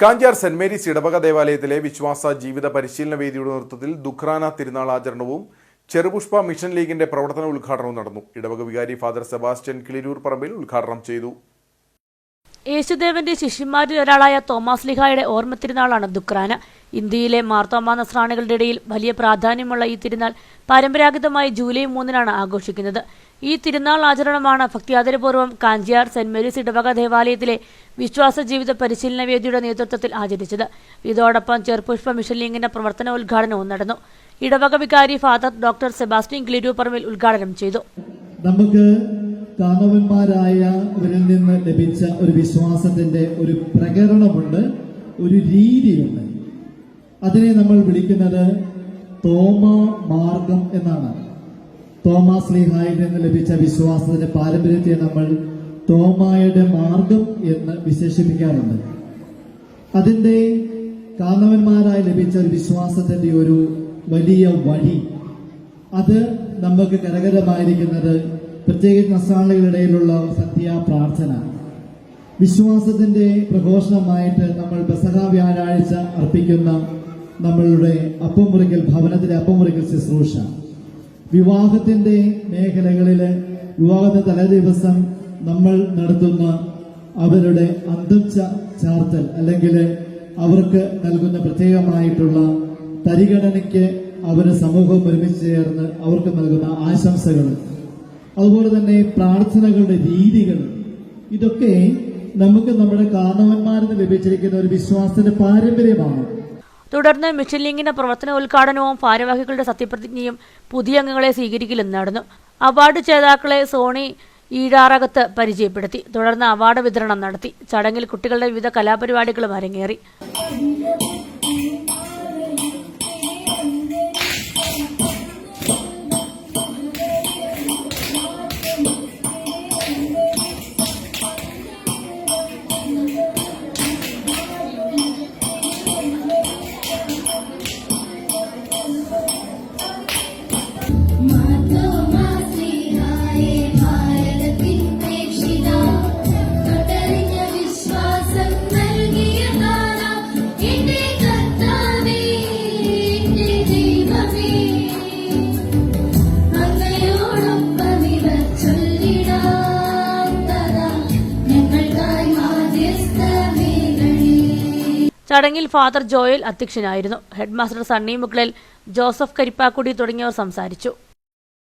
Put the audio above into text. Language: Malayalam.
കാഞ്ചാർ സെന്റ് മേരീസ് ഇടവക ദേവാലയത്തിലെ വിശ്വാസ ജീവിത പരിശീലന വേദിയുടെ നേതൃത്വത്തിൽ ദുഖ്രാന തിരുനാൾ ആചരണവും ചെറുപുഷ്പ മിഷൻ ലീഗിന്റെ പ്രവർത്തന ഉദ്ഘാടനവും നടന്നു. ഇടവക വികാരി ഫാദർ സെബാസ്റ്റ്യൻ കിളിരൂർ പറമ്പിൽ ഉദ്ഘാടനം ചെയ്തു. യേശുദേവന്റെ ശിഷ്യന്മാരിൽ ഒരാളായ തോമാസ് ലിഹായുടെ ഓർമ്മ തിരുനാളാണ് ദുക്രാന. ഇന്ത്യയിലെ മാർത്തോമാ നസ്രാണികളുടെ ഇടയിൽ വലിയ പ്രാധാന്യമുള്ള ഈ തിരുനാൾ പരമ്പരാഗതമായി ജൂലൈ മൂന്നിനാണ് ആഘോഷിക്കുന്നത്. ഈ തിരുനാൾ ആചരണമാണ് ഭക്തിയാദരപൂർവം കാഞ്ചിയാർ സെന്റ് മേരീസ് ഇടവക ദേവാലയത്തിലെ വിശ്വാസ ജീവിത പരിശീലന വേദിയുടെ നേതൃത്വത്തിൽ ആചരിച്ചത്. ഇതോടൊപ്പം ചെറുപുഷ്പ മിഷൻ ലീഗിന്റെ പ്രവർത്തന ഉദ്ഘാടനവും നടന്നു. ഇടവക വികാരി ഫാദർ ഡോക്ടർ സെബാസ്റ്റ്യൻ പറമ്പിൽ ഉദ്ഘാടനം ചെയ്തു. നമുക്ക് കാമവന്മാരായവരിൽ നിന്ന് ലഭിച്ച ഒരു വിശ്വാസത്തിന്റെ ഒരു പ്രകരണമുണ്ട് ഒരു രീതിയുണ്ട്. അതിനെ നമ്മൾ വിളിക്കുന്നത് തോമ മാർഗം എന്നാണ്. തോമാ ലീഹായിൽ നിന്ന് ലഭിച്ച വിശ്വാസത്തിന്റെ പാരമ്പര്യത്തെ നമ്മൾ തോമായുടെ മാർഗം എന്ന് വിശേഷിപ്പിക്കാറുണ്ട്. അതിന്റെ കാരണവന്മാരായി ലഭിച്ച ഒരു വിശ്വാസത്തിന്റെ ഒരു വലിയ വഴി അത് നമുക്ക് കരകരമായിരിക്കുന്നത് പ്രത്യേകിച്ച് നസ്രാളികളിടയിലുള്ള സത്യ പ്രാർത്ഥന. വിശ്വാസത്തിന്റെ പ്രഘോഷണമായിട്ട് നമ്മൾ ബസഹ വ്യാഴാഴ്ച അർപ്പിക്കുന്ന നമ്മളുടെ അപ്പം ഭവനത്തിലെ അപ്പം ശുശ്രൂഷ. വിവാഹത്തിന്റെ മേഖലകളിൽ വിവാഹത്തിന്റെ തലേദിവസം നമ്മൾ നടത്തുന്ന അവരുടെ അന്തം ചാർത്തൽ അല്ലെങ്കിൽ അവർക്ക് നൽകുന്ന പ്രത്യേകമായിട്ടുള്ള പരിഗണനയ്ക്ക് അവരെ സമൂഹം ഒരുമിച്ച് ചേർന്ന് അവർക്ക് നൽകുന്ന ആശംസകൾ അതുപോലെ തന്നെ പ്രാർത്ഥനകളുടെ രീതികൾ. ഇതൊക്കെ നമുക്ക് നമ്മുടെ കാരണവന്മാരിൽ ലഭിച്ചിരിക്കുന്ന ഒരു വിശ്വാസത്തിന്റെ പാരമ്പര്യമാണ്. തുടർന്ന് മിഷൻ ലീഗിന്റെ പ്രവർത്തന ഉദ്ഘാടനവും ഭാരവാഹികളുടെ സത്യപ്രതിജ്ഞയും പുതിയ അംഗങ്ങളെ സ്വീകരിക്കലും നടന്നു. അവാർഡ് ജേതാക്കളെ സോണി ഈഴാറകത്ത് പരിചയപ്പെടുത്തി. തുടർന്ന് അവാർഡ് വിതരണം നടത്തി. ചടങ്ങിൽ കുട്ടികളുടെ വിവിധ കലാപരിപാടികളും അരങ്ങേറി. ചടങ്ങിൽ ഫാദർ ജോയൽ അധ്യക്ഷനായിരുന്നു. ഹെഡ്മാസ്റ്റർ സണ്ണി മുക്ലൽ ജോസഫ് കരിപ്പാക്കുടി തുടങ്ങിയവർ സംസാരിച്ചു.